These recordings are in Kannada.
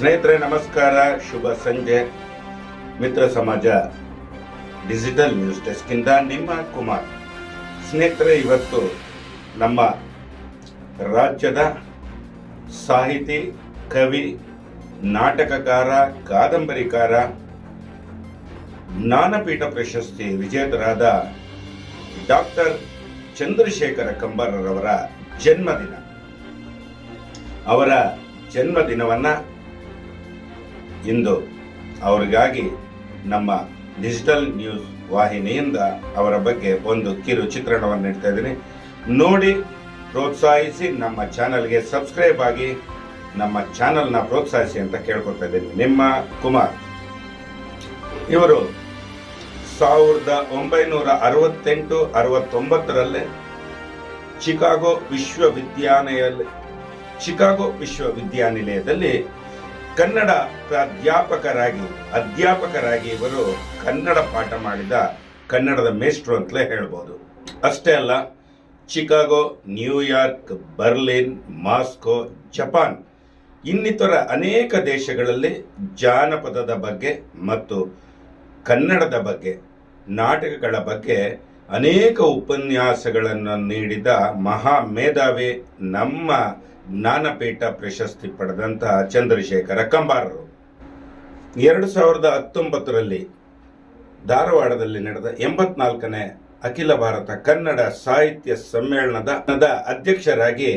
ಸ್ನೇಹಿತರೆ, ನಮಸ್ಕಾರ. ಶುಭ ಸಂಜೆ. ಮಿತ್ರ ಸಮಾಜ, ಡಿಜಿಟಲ್ ನ್ಯೂಸ್ ಡೆಸ್ಕಿಂದ ನಿಮ್ಮ ಕುಮಾರ್. ಸ್ನೇಹಿತರೆ, ಇವತ್ತು ನಮ್ಮ ರಾಜ್ಯದ ಸಾಹಿತಿ, ಕವಿ, ನಾಟಕಕಾರ, ಕಾದಂಬರಿಕಾರ, ಜ್ಞಾನಪೀಠ ಪ್ರಶಸ್ತಿ ವಿಜೇತರಾದ ಡಾಕ್ಟರ್ ಚಂದ್ರಶೇಖರ ಕಂಬಾರರವರ ಜನ್ಮದಿನ. ಅವರ ಜನ್ಮದಿನವನ್ನ ಇಂದು ಅವರಿಗಾಗಿ ನಮ್ಮ ಡಿಜಿಟಲ್ ನ್ಯೂಸ್ ವಾಹಿನಿಯಿಂದ ಅವರ ಬಗ್ಗೆ ಒಂದು ಕಿರು ಚಿತ್ರಣವನ್ನು ನೀಡ್ತಾ ಇದ್ದೀನಿ. ನೋಡಿ, ಪ್ರೋತ್ಸಾಹಿಸಿ, ನಮ್ಮ ಚಾನಲ್ಗೆ ಸಬ್ಸ್ಕ್ರೈಬ್ ಆಗಿ, ನಮ್ಮ ಚಾನಲ್ನ ಪ್ರೋತ್ಸಾಹಿಸಿ ಅಂತ ಕೇಳ್ಕೊತಾ ಇದ್ದೀನಿ. ನಿಮ್ಮ ಕುಮಾರ್. ಇವರು ಸಾವಿರದ ಒಂಬೈನೂರ ಅರವತ್ತೆಂಟು, ಅರವತ್ತೊಂಬತ್ತರಲ್ಲೇ ಚಿಕಾಗೋ ವಿಶ್ವವಿದ್ಯಾಲಯ ಚಿಕಾಗೋ ವಿಶ್ವವಿದ್ಯಾನಿಲಯದಲ್ಲಿ ಕನ್ನಡ ಪ್ರಾಧ್ಯಾಪಕರಾಗಿ, ಅಧ್ಯಾಪಕರಾಗಿ ಇವರು ಕನ್ನಡ ಪಾಠ ಮಾಡಿದ ಕನ್ನಡದ ಮೇಷ್ಟ್ರು ಅಂತಲೇ ಹೇಳ್ಬೋದು. ಅಷ್ಟೇ ಅಲ್ಲ, Chicago New York Berlin, Moscow, Japan ಇನ್ನಿತರ ಅನೇಕ ದೇಶಗಳಲ್ಲಿ ಜಾನಪದದ ಬಗ್ಗೆ ಮತ್ತು ಕನ್ನಡದ ಬಗ್ಗೆ, ನಾಟಕಗಳ ಬಗ್ಗೆ ಅನೇಕ ಉಪನ್ಯಾಸಗಳನ್ನು ನೀಡಿದ ಮಹಾ ಮೇಧಾವಿ ನಮ್ಮ ಜ್ಞಾನಪೀಠ ಪ್ರಶಸ್ತಿ ಪಡೆದಂತಹ ಚಂದ್ರಶೇಖರ ಕಂಬಾರರು. ಎರಡು ಸಾವಿರದ ಹತ್ತೊಂಬತ್ತರಲ್ಲಿ ಧಾರವಾಡದಲ್ಲಿ ನಡೆದ ಎಂಬತ್ನಾಲ್ಕನೇ ಅಖಿಲ ಭಾರತ ಕನ್ನಡ ಸಾಹಿತ್ಯ ಸಮ್ಮೇಳನದ ಅಧ್ಯಕ್ಷರಾಗಿ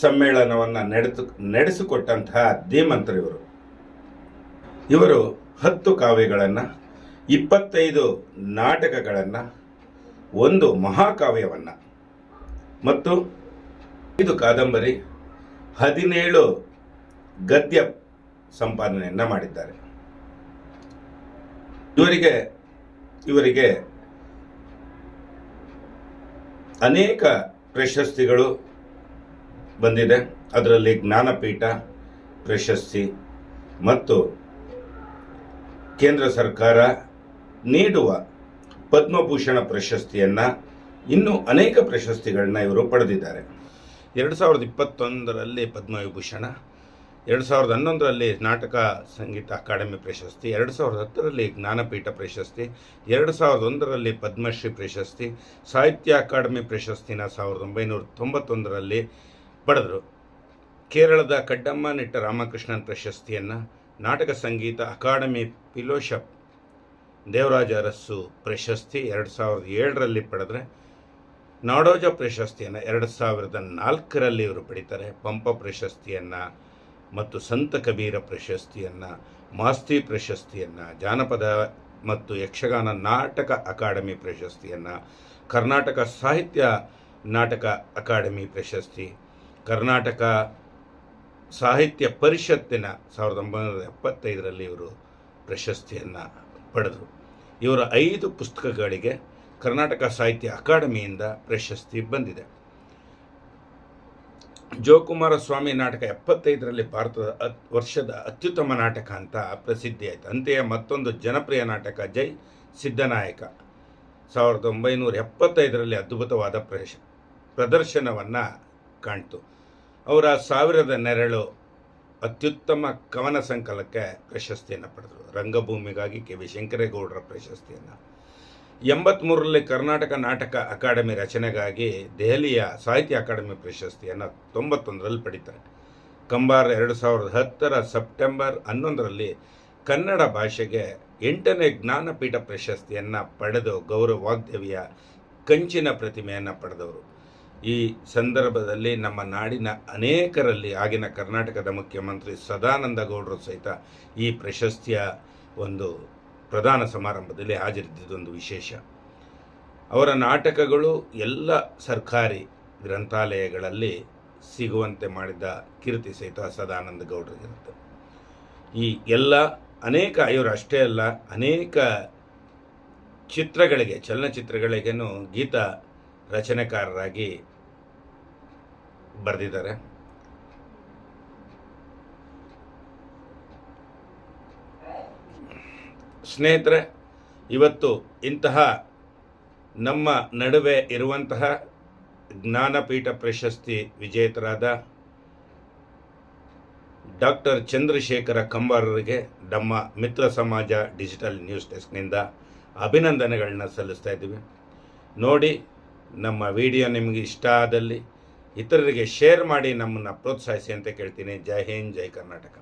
ಸಮ್ಮೇಳನವನ್ನು ನಡೆದು ನಡೆಸಿಕೊಟ್ಟಂತಹ ಧೀಮಂತರಿವರು. ಇವರು ಹತ್ತು ಕಾವ್ಯಗಳನ್ನು, ಇಪ್ಪತ್ತೈದು ನಾಟಕಗಳನ್ನು ಒಂದು ಮಹಾಕಾವ್ಯವನ್ನು. ಮತ್ತು ಇದು ಕಾದಂಬರಿ ಹದಿನೇಳು ಗದ್ಯ ಸಂಪಾದನೆಯನ್ನು ಮಾಡಿದ್ದಾರೆ. ಇವರಿಗೆ ಇವರಿಗೆ ಅನೇಕ ಪ್ರಶಸ್ತಿಗಳು ಬಂದಿದೆ. ಅದರಲ್ಲಿ ಜ್ಞಾನಪೀಠ ಪ್ರಶಸ್ತಿ ಮತ್ತು ಕೇಂದ್ರ ಸರ್ಕಾರ ನೀಡುವ ಪದ್ಮಭೂಷಣ ಪ್ರಶಸ್ತಿಯನ್ನು ಇನ್ನೂ ಅನೇಕ ಪ್ರಶಸ್ತಿಗಳನ್ನ ಇವರು ಪಡೆದಿದ್ದಾರೆ. ಎರಡು ಸಾವಿರದ ಇಪ್ಪತ್ತೊಂದರಲ್ಲಿ ಪದ್ಮವಿಭೂಷಣ, ಎರಡು ಸಾವಿರದ ಹನ್ನೊಂದರಲ್ಲಿ ನಾಟಕ ಸಂಗೀತ ಅಕಾಡೆಮಿ ಪ್ರಶಸ್ತಿ, ಎರಡು ಸಾವಿರದ ಹತ್ತರಲ್ಲಿ ಜ್ಞಾನಪೀಠ ಪ್ರಶಸ್ತಿ, ಎರಡು ಸಾವಿರದ ಒಂದರಲ್ಲಿ ಪದ್ಮಶ್ರೀ ಪ್ರಶಸ್ತಿ, ಸಾಹಿತ್ಯ ಅಕಾಡೆಮಿ ಪ್ರಶಸ್ತಿನ ಸಾವಿರದ ಒಂಬೈನೂರ ತೊಂಬತ್ತೊಂದರಲ್ಲಿ ಪಡೆದರು. ಕೇರಳದ ಕಡ್ಡಮ್ಮ ನಿಟ್ಟ ರಾಮಕೃಷ್ಣನ್ ಪ್ರಶಸ್ತಿಯನ್ನು ನಾಟಕ ಸಂಗೀತ ಅಕಾಡೆಮಿ ಫಿಲೋಶಪ್ ದೇವರಾಜ ಅರಸ್ಸು ಪ್ರಶಸ್ತಿ ಎರಡು ಸಾವಿರದ ಏಳರಲ್ಲಿ ಪಡೆದರೆ ನಾಡೋಜ ಪ್ರಶಸ್ತಿಯನ್ನು ಎರಡು ಸಾವಿರದ ನಾಲ್ಕರಲ್ಲಿ ಇವರು ಪಡಿತಾರೆ. ಪಂಪ ಪ್ರಶಸ್ತಿಯನ್ನು ಮತ್ತು ಸಂತ ಕಬೀರ ಪ್ರಶಸ್ತಿಯನ್ನು, ಮಾಸ್ತಿ ಪ್ರಶಸ್ತಿಯನ್ನು, ಜಾನಪದ ಮತ್ತು ಯಕ್ಷಗಾನ ನಾಟಕ ಅಕಾಡೆಮಿ ಪ್ರಶಸ್ತಿಯನ್ನು, ಕರ್ನಾಟಕ ಸಾಹಿತ್ಯ ನಾಟಕ ಅಕಾಡೆಮಿ ಪ್ರಶಸ್ತಿ, ಕರ್ನಾಟಕ ಸಾಹಿತ್ಯ ಪರಿಷತ್ತಿನ ಸಾವಿರದ ಒಂಬೈನೂರ ಎಪ್ಪತ್ತೈದರಲ್ಲಿ ಇವರು ಪ್ರಶಸ್ತಿಯನ್ನು ಪಡೆದರು. ಇವರ ಐದು ಪುಸ್ತಕಗಳಿಗೆ ಕರ್ನಾಟಕ ಸಾಹಿತ್ಯ ಅಕಾಡೆಮಿಯಿಂದ ಪ್ರಶಸ್ತಿ ಬಂದಿದೆ. ಜೋಕುಮಾರ ಸ್ವಾಮಿ ನಾಟಕ ಎಪ್ಪತ್ತೈದರಲ್ಲಿ ಭಾರತದ ವರ್ಷದ ಅತ್ಯುತ್ತಮ ನಾಟಕ ಅಂತ ಪ್ರಸಿದ್ಧಿ ಆಯಿತು ಅಂತೆಯೇ ಮತ್ತೊಂದು ಜನಪ್ರಿಯ ನಾಟಕ ಜೈ ಸಿದ್ದನಾಯಕ. ಸಾವಿರದ ಒಂಬೈನೂರ ಎಪ್ಪತ್ತೈದರಲ್ಲಿ ಅದ್ಭುತವಾದ ಪ್ರದರ್ಶನವನ್ನು ಕಾಣ್ತು. ಅವರ ಸಾವಿರದ ನೆರಳು ಅತ್ಯುತ್ತಮ ಕವನ ಸಂಕಲಕ್ಕೆ ಪ್ರಶಸ್ತಿಯನ್ನು ಪಡೆದರು. ರಂಗಭೂಮಿಗಾಗಿ ಕೆ ವಿ ಶಂಕರೇಗೌಡರ ಪ್ರಶಸ್ತಿಯನ್ನು. ಎಂಬತ್ತ್ಮೂರರಲ್ಲಿ ಕರ್ನಾಟಕ ನಾಟಕ ಅಕಾಡೆಮಿ ರಚನೆಗಾಗಿ ದೆಹಲಿಯ ಸಾಹಿತ್ಯ ಅಕಾಡೆಮಿ ಪ್ರಶಸ್ತಿಯನ್ನು ತೊಂಬತ್ತೊಂದರಲ್ಲಿ ಪಡಿತಾರೆ. ಕಂಬಾರ್ ಎರಡು ಸಾವಿರದ ಹತ್ತರ ಸೆಪ್ಟೆಂಬರ್ ಹನ್ನೊಂದರಲ್ಲಿ ಕನ್ನಡ ಭಾಷೆಗೆ ಎಂಟನೇ ಜ್ಞಾನಪೀಠ ಪ್ರಶಸ್ತಿಯನ್ನು ಪಡೆದು ಗೌರವ ವಾಗ್ದೇವಿಯ ಕಂಚಿನ ಪ್ರತಿಮೆಯನ್ನು ಪಡೆದವರು. ಈ ಸಂದರ್ಭದಲ್ಲಿ ನಮ್ಮ ನಾಡಿನ ಅನೇಕರಲ್ಲಿ ಆಗಿನ ಕರ್ನಾಟಕದ ಮುಖ್ಯಮಂತ್ರಿ ಸದಾನಂದ ಗೌಡರು ಸಹಿತ ಈ ಪ್ರಶಸ್ತಿಯ ಒಂದು ಪ್ರಧಾನ ಸಮಾರಂಭದಲ್ಲಿ ಹಾಜರಿದ್ದೊಂದು ವಿಶೇಷ. ಅವರ ನಾಟಕಗಳು ಎಲ್ಲ ಸರ್ಕಾರಿ ಗ್ರಂಥಾಲಯಗಳಲ್ಲಿ ಸಿಗುವಂತೆ ಮಾಡಿದ ಕೀರ್ತಿ ಸಹಿತ ಸದಾನಂದ ಗೌಡರಿಗಿರುತ್ತೆ ಈ ಎಲ್ಲ ಅನೇಕ, ಇವರು ಅಷ್ಟೇ ಅಲ್ಲ, ಅನೇಕ ಚಿತ್ರಗಳಿಗೆ, ಚಲನಚಿತ್ರಗಳಿಗೇನು ಗೀತ ರಚನೆಕಾರರಾಗಿ ಬರೆದಿದ್ದಾರೆ. ಸ್ನೇಹಿತರೆ, ಇವತ್ತು ಇಂತಹ ನಮ್ಮ ನಡುವೆ ಇರುವಂತಹ ಜ್ಞಾನಪೀಠ ಪ್ರಶಸ್ತಿ ವಿಜೇತರಾದ ಡಾಕ್ಟರ್ ಚಂದ್ರಶೇಖರ ಕಂಬಾರರಿಗೆ ನಮ್ಮ ಮಿತ್ರ ಸಮಾಜ ಡಿಜಿಟಲ್ ನ್ಯೂಸ್ ಡೆಸ್ಕ್ನಿಂದ ಅಭಿನಂದನೆಗಳನ್ನ ಸಲ್ಲಿಸ್ತಾ ಇದ್ದೀವಿ. ನೋಡಿ ನಮ್ಮ ವಿಡಿಯೋ ನಿಮಗೆ ಇಷ್ಟ ಆದಲ್ಲಿ ಇತರರಿಗೆ ಶೇರ್ ಮಾಡಿ ನಮ್ಮನ್ನು ಪ್ರೋತ್ಸಾಹಿಸಿ ಅಂತ ಕೇಳ್ತೀನಿ. ಜೈ ಹಿಂದ್, ಜೈ ಕರ್ನಾಟಕ.